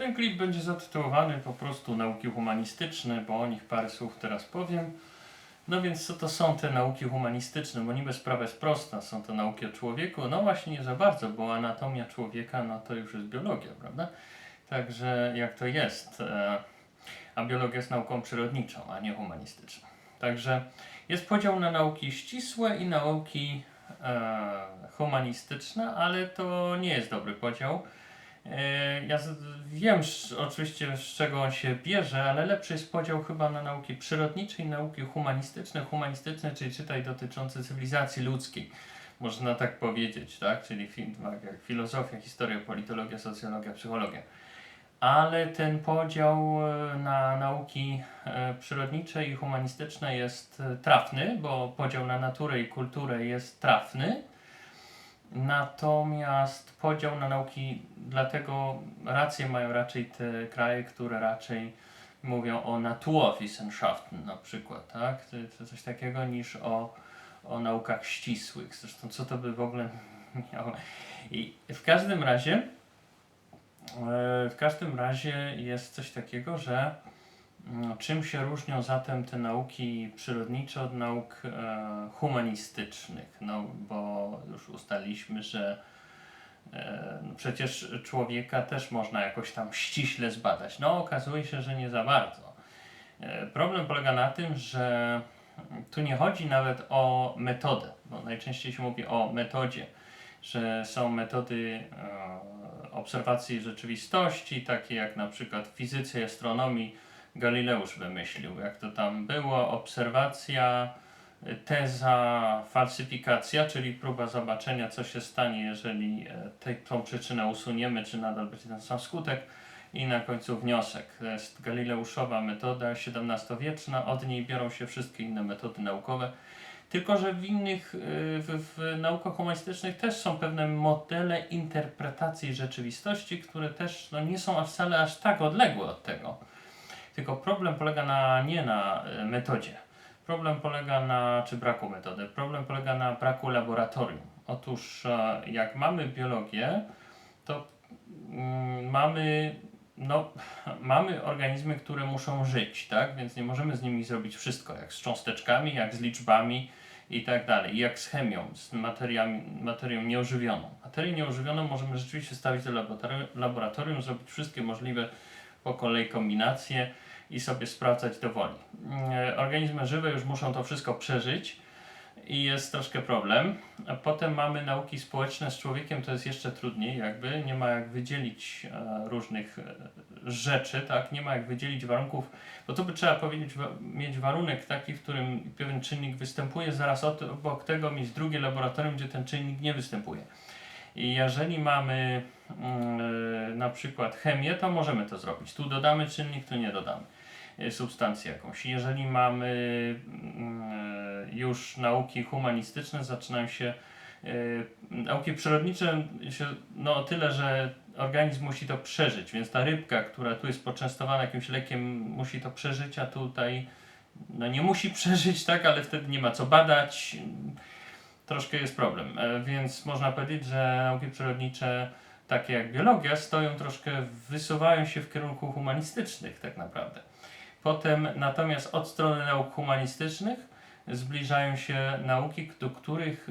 Ten klip będzie zatytułowany po prostu Nauki humanistyczne, bo o nich parę słów teraz powiem. No więc co to są te nauki humanistyczne? Bo niby sprawa jest prosta, są to nauki o człowieku. No właśnie nie za bardzo, bo anatomia człowieka no to już jest biologia, prawda? Także jak to jest? E, A biologia jest nauką przyrodniczą, a nie humanistyczną. Także jest podział na nauki ścisłe i nauki e, humanistyczne, ale to nie jest dobry podział. E, Ja wiem oczywiście z czego on się bierze, ale lepszy jest podział chyba na nauki przyrodnicze i nauki humanistyczne. Humanistyczne, czyli czytaj dotyczące cywilizacji ludzkiej. Można tak powiedzieć, tak? Czyli tak jak filozofia, historia, politologia, socjologia, psychologia. Ale ten podział e, na nauki e, przyrodnicze i humanistyczne jest trafny, bo podział na naturę i kulturę jest trafny. Natomiast podział na nauki, dlatego rację mają raczej te kraje, które raczej mówią o Naturwissenschaften na przykład, tak? Coś takiego niż o, o naukach ścisłych. Zresztą co to by w ogóle miało. I w każdym razie e, w każdym razie jest coś takiego, że czym się różnią zatem te nauki przyrodnicze od nauk e, humanistycznych? No bo już ustaliliśmy, że e, no przecież człowieka też można jakoś tam ściśle zbadać. No okazuje się, że nie za bardzo. E, problem polega na tym, że tu nie chodzi nawet o metodę, bo najczęściej się mówi o metodzie, że są metody obserwacji rzeczywistości, takie jak na przykład w fizyce astronomii Galileusz wymyślił, jak to tam było, obserwacja, teza, falsyfikacja, czyli próba zobaczenia, co się stanie, jeżeli e, tę tą przyczynę usuniemy, czy nadal będzie ten sam skutek. I na końcu wniosek. To jest Galileuszowa metoda XVII-wieczna, od niej biorą się wszystkie inne metody naukowe. Tylko, że w innych, y, w, w naukach humanistycznych też są pewne modele interpretacji rzeczywistości, które też no, nie są wcale aż tak odległe od tego. Tylko problem polega na, nie na y, metodzie. Problem polega na, czy braku metody, problem polega na braku laboratorium. Otóż e, jak mamy biologię, to mm, mamy, no, mamy organizmy, które muszą żyć, tak? Więc nie możemy z nimi zrobić wszystko, jak z cząsteczkami, jak z liczbami i tak dalej. Jak z chemią, z materiami, materią nieożywioną. Materię nieożywioną możemy rzeczywiście stawić do laboratorium zrobić wszystkie możliwe po kolei kombinacje i sobie sprawdzać do woli. Mm, Organizmy żywe już muszą to wszystko przeżyć i jest troszkę problem. A potem mamy nauki społeczne z człowiekiem, to jest jeszcze trudniej, jakby nie ma jak wydzielić e, różnych e, rzeczy, tak? Nie ma jak wydzielić warunków, bo to by trzeba powiedzieć, mieć warunek taki, w którym pewien czynnik występuje, zaraz obok tego mieć drugie laboratorium, gdzie ten czynnik nie występuje. I jeżeli mamy mm, na przykład chemię, to możemy to zrobić. Tu dodamy czynnik, tu nie dodamy substancję jakąś. Jeżeli mamy mm, już nauki humanistyczne, zaczynają się y, nauki przyrodnicze, się, no o tyle, że organizm musi to przeżyć, więc ta rybka, która tu jest poczęstowana jakimś lekiem, musi to przeżyć, a tutaj no nie musi przeżyć, tak, ale wtedy nie ma co badać. Troszkę jest problem, e, więc można powiedzieć, że nauki przyrodnicze, takie jak biologia, stoją troszkę, wysuwają się w kierunku humanistycznych tak naprawdę. Potem natomiast od strony nauk humanistycznych zbliżają się nauki, do których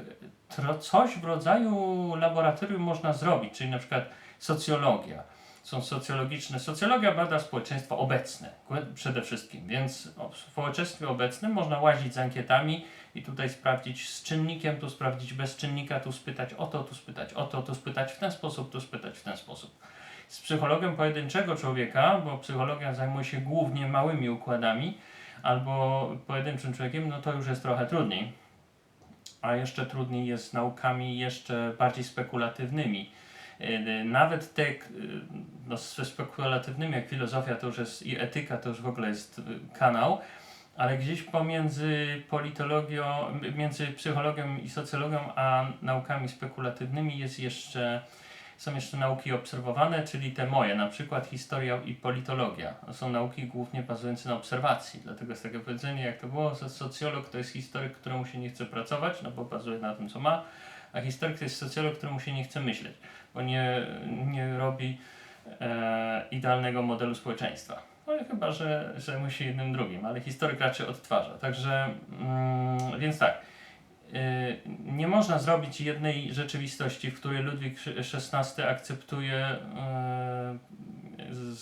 coś w rodzaju laboratorium można zrobić, czyli na przykład socjologia. Są socjologiczne. Socjologia bada społeczeństwo obecne przede wszystkim, więc w społeczeństwie obecnym można łazić z ankietami i tutaj sprawdzić z czynnikiem, tu sprawdzić bez czynnika, tu spytać o to, tu spytać o to, tu spytać w ten sposób, tu spytać w ten sposób. Z psychologią pojedynczego człowieka, bo psychologia zajmuje się głównie małymi układami, albo pojedynczym człowiekiem, no to już jest trochę trudniej. A jeszcze trudniej jest z naukami jeszcze bardziej spekulatywnymi. Yy, Nawet te, yy, no, spekulatywnymi jak filozofia to już jest i etyka to już w ogóle jest yy, kanał, ale gdzieś pomiędzy politologią, między psychologią i socjologią, a naukami spekulatywnymi jest jeszcze, są jeszcze nauki obserwowane, czyli te moje, na przykład historia i politologia. Są nauki głównie bazujące na obserwacji, dlatego jest takie powiedzenie, jak to było, że socjolog to jest historyk, któremu się nie chce pracować, no bo bazuje na tym, co ma, a historyk to jest socjolog, któremu się nie chce myśleć, bo nie, nie robi e, idealnego modelu społeczeństwa. No i chyba, że, że musi jednym drugim, ale historyk raczej odtwarza. Także, mm, więc tak. Y, nie można zrobić jednej rzeczywistości, w której Ludwik XVI akceptuje y,